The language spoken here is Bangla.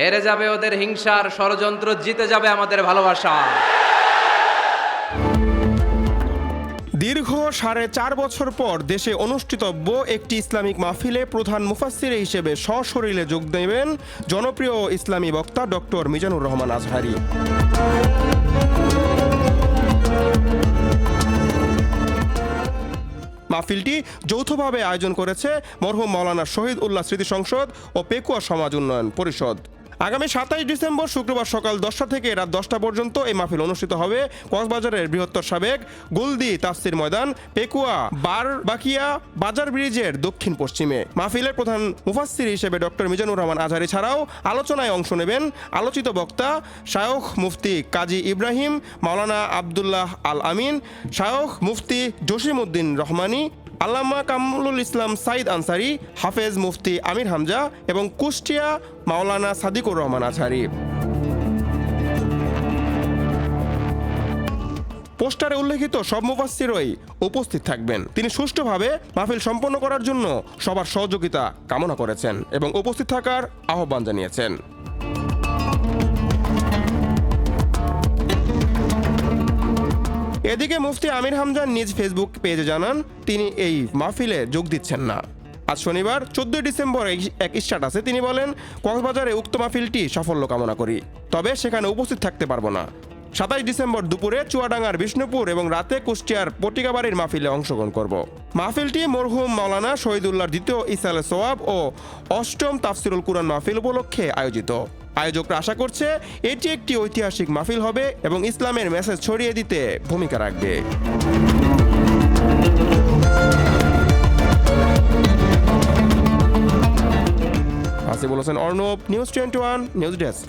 হেরে যাবে ওদের হিংসার ষড়যন্ত্র, জিতে যাবে আমাদের ভালোবাসা। দীর্ঘ সাড়ে চার বছর পর দেশে অনুষ্ঠিতব্য একটি ইসলামিক মাহফিলে প্রধান মুফাসসির হিসেবে সশরীরে যোগ দেবেন জনপ্রিয় ইসলামী বক্তা ডক্টর মিজানুর রহমান আজহারি। মাহফিলটি যৌথভাবে আয়োজন করেছে মরহুম মাওলানা শহীদ উল্লাহ স্মৃতি সংসদ ও পেকুয়া সমাজ উন্নয়ন পরিষদ। আগামী সাতাইশ ডিসেম্বর শুক্রবার সকাল দশটা থেকে রাত দশটা পর্যন্ত এই মাহফিল অনুষ্ঠিত হবে। কক্সবাজারের বৃহত্তর সাবেক গুলদি তাফসির ময়দান, পেকুয়া, বারবাকিয়া বাজার ব্রিজের দক্ষিণ পশ্চিমে। মাহফিলের প্রধান মুফাসসির হিসেবে ডক্টর মিজানুর রহমান আজহারি ছাড়াও আলোচনায় অংশ নেবেন আলোচিত বক্তা শায়খ মুফতি কাজী ইব্রাহিম, মাওলানা আবদুল্লাহ আল আমিন, শায়খ মুফতি জসিমউদ্দিন রহমানি আল্লামা কামরুল ইসলাম সাইদ আনসারি, হাফেজ মুফতি আমির হামজা এবং কুষ্টিয়া মাওলানা সাদিকুর রহমান আজহারি পোস্টারে উল্লেখিত সব মুফাসসিরই উপস্থিত থাকবেন। তিনি সুষ্ঠুভাবে মাহফিল সম্পন্ন করার জন্য সবার সহযোগিতা কামনা করেছেন এবং উপস্থিত থাকার আহ্বান জানিয়েছেন। এদিকে মুফতি আমির হামজান নিজ ফেসবুক পেজে জানান, তিনি এই মাহফিলে যোগ দিচ্ছেন না। আজ শনিবার, চোদ্দই ডিসেম্বর এক- স্ট্যাটাসে তিনি বলেন, কক্সবাজারে উক্ত মাহফিলটি সাফল্য কামনা করি, তবে সেখানে উপস্থিত থাকতে পারব না। সাতাইশ ডিসেম্বর দুপুরে চুয়াডাঙ্গার বিষ্ণুপুর এবং রাতে কুষ্টিয়ার পটিকাবাড়ির মাহফিলে অংশগ্রহণ করব। মাহফিলটি মরহুম মাওলানা শহীদুল্লাহর দ্বিতীয় ইসালে সোয়াব ও অষ্টম তাফসিরুল কুরআন মাহফিল উপলক্ষে আয়োজিত। আয়োজকরা আশা করছে এটি একটি ঐতিহাসিক মাহফিল হবে এবং ইসলামের মেসেজ ছড়িয়ে দিতে ভূমিকা রাখবে। Asiful Hossain Arnob, news twenty one, news desk.